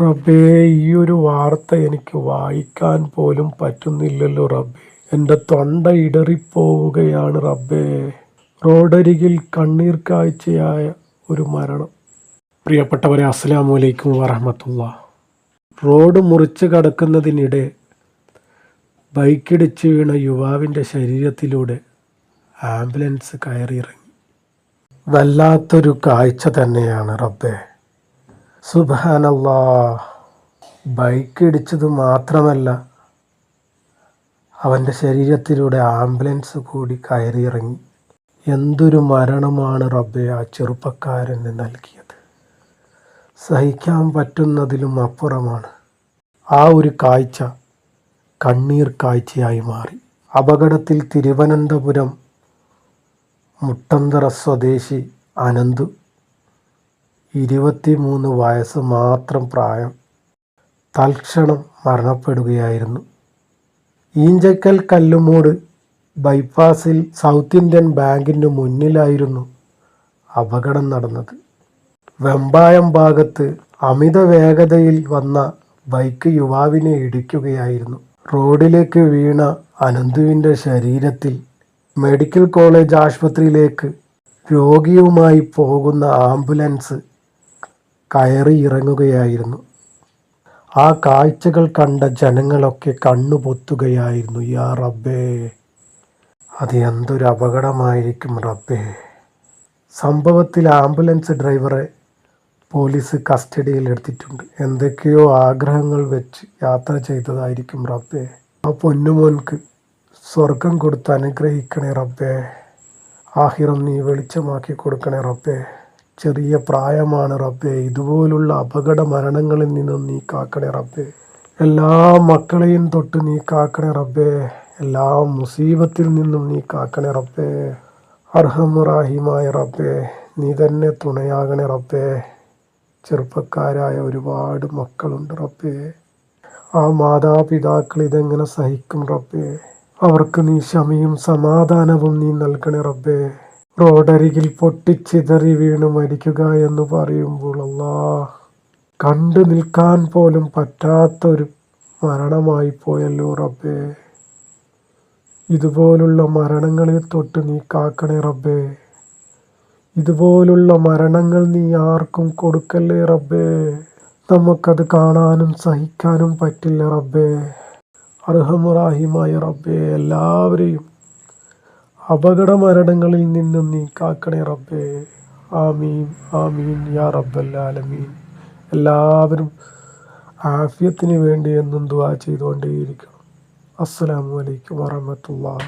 റബ്ബേ ഈ ഒരു വാർത്ത എനിക്ക് വായിക്കാൻ പോലും പറ്റുന്നില്ലല്ലോ റബ്ബേ. എന്റെ തൊണ്ട ഇടറിപ്പോവുകയാണ് റബ്ബേ. റോഡരികിൽ കണ്ണീർ കാഴ്ചയായ ഒരു മരണം. പ്രിയപ്പെട്ടവരെ അസ്സാം വലൈക്കും വറഹമത്തുള്ള. റോഡ് മുറിച്ച് കടക്കുന്നതിനിടെ ബൈക്കിടിച്ച് വീണ യുവാവിന്റെ ശരീരത്തിലൂടെ ആംബുലൻസ് കയറിയിറങ്ങി. വല്ലാത്തൊരു കാഴ്ച തന്നെയാണ് റബ്ബേ. സുബാനല്ലാ ബൈക്ക് ഇടിച്ചത് മാത്രമല്ല അവന്റെ ശരീരത്തിലൂടെ ആംബുലൻസ് കൂടി കയറിയിറങ്ങി. എന്തൊരു മരണമാണ് റബ്ബെ ആ ചെറുപ്പക്കാരന് നൽകിയത്. സഹിക്കാൻ പറ്റുന്നതിലും അപ്പുറമാണ്. ആ ഒരു കാഴ്ച കണ്ണീർ കാഴ്ചയായി മാറി. അപകടത്തിൽ തിരുവനന്തപുരം മുട്ടന്തറ സ്വദേശി അനന്തു ഇരുപത്തിമൂന്ന് വയസ്സ് മാത്രം പ്രായം. തൽക്ഷണം മരണപ്പെടുകയായിരുന്നു. ഈഞ്ചക്കൽ കല്ലുമൂട് ബൈപ്പാസിൽ സൗത്ത് ഇന്ത്യൻ ബാങ്കിന് മുന്നിലായിരുന്നു അപകടം നടന്നത്. വെമ്പായം ഭാഗത്ത് അമിത വേഗതയിൽ വന്ന ബൈക്ക് യുവാവിനെ ഇടിക്കുകയായിരുന്നു. റോഡിലേക്ക് വീണ അനന്തുവിന്റെ ശരീരത്തിൽ മെഡിക്കൽ കോളേജ് ആശുപത്രിയിലേക്ക് രോഗിയുമായി പോകുന്ന ആംബുലൻസ് കയറി ഇറങ്ങുകയായിരുന്നു. ആ കാഴ്ചകൾ കണ്ട ജനങ്ങളൊക്കെ കണ്ണുപൊത്തുകയായിരുന്നു യാ റബ്ബേ അത് എന്തൊരു അപകടമായിരിക്കും റബ്ബേ. സംഭവത്തിൽ ആംബുലൻസ് ഡ്രൈവറെ പോലീസ് കസ്റ്റഡിയിൽ എടുത്തിട്ടുണ്ട്. എന്തൊക്കെയോ ആഗ്രഹങ്ങൾ വെച്ച് യാത്ര ചെയ്തതായിരിക്കും റബ്ബേ. ആ പൊന്നുമോൻക്ക് സ്വർഗം കൊടുത്ത് അനുഗ്രഹിക്കണേ റബ്ബേ. ആഹിറം നീ വെളിച്ചമാക്കി കൊടുക്കണേ റബ്ബേ. ചെറിയ പ്രായമാണ് റബ്ബേ. ഇതുപോലുള്ള അപകട മരണങ്ങളിൽ നിന്നും നീ കാക്കണേ റബ്ബേ. എല്ലാ മക്കളെയും തൊട്ട് നീ കാക്കണേ റബ്ബേ. എല്ലാ മുസീബത്തിൽ നിന്നും നീ കാക്കണേ റബ്ബേ. അർഹമുറാഹിമായ റബ്ബേ നീ തന്നെ തുണയാകണേ റബ്ബേ. ചെറുപ്പക്കാരായ ഒരുപാട് മക്കളുണ്ട് റബ്ബേ. ആ മാതാപിതാക്കൾ ഇതെങ്ങനെ സഹിക്കും റബ്ബേ? അവർക്ക് നീ ക്ഷമയും സമാധാനവും നീ നൽകണേ റബ്ബേ. റോഡരികിൽ പൊട്ടിച്ചിതറി വീണ് മരിക്കുക എന്ന് പറയുമ്പോൾ അല്ലാ കണ്ടു നിൽക്കാൻ പോലും പറ്റാത്തൊരു മരണമായി പോയല്ലോ റബ്ബേ. ഇതുപോലുള്ള മരണങ്ങളെ തൊട്ട് നീ കാക്കണേ റബ്ബേ. ഇതുപോലുള്ള മരണങ്ങൾ നീ ആർക്കും കൊടുക്കല്ലേ റബ്ബേ. നമുക്കത് കാണാനും സഹിക്കാനും പറ്റില്ല റബ്ബേ. അർഹമുറാഹിമായ റബ്ബേ എല്ലാവരെയും അപകട മരണങ്ങളിൽ നിന്നും നീ കാക്കണേ റബ്ബേ. ആമീൻ ആമീൻ യാ റബ്ബല്ലാലമീൻ. എല്ലാവരും ആഫിയത്തിന് വേണ്ടി എന്നും ദുവാ ചെയ്തുകൊണ്ടേയിരിക്കണം. അസ്സലാമു അലൈക്കും വറഹമത്തുള്ള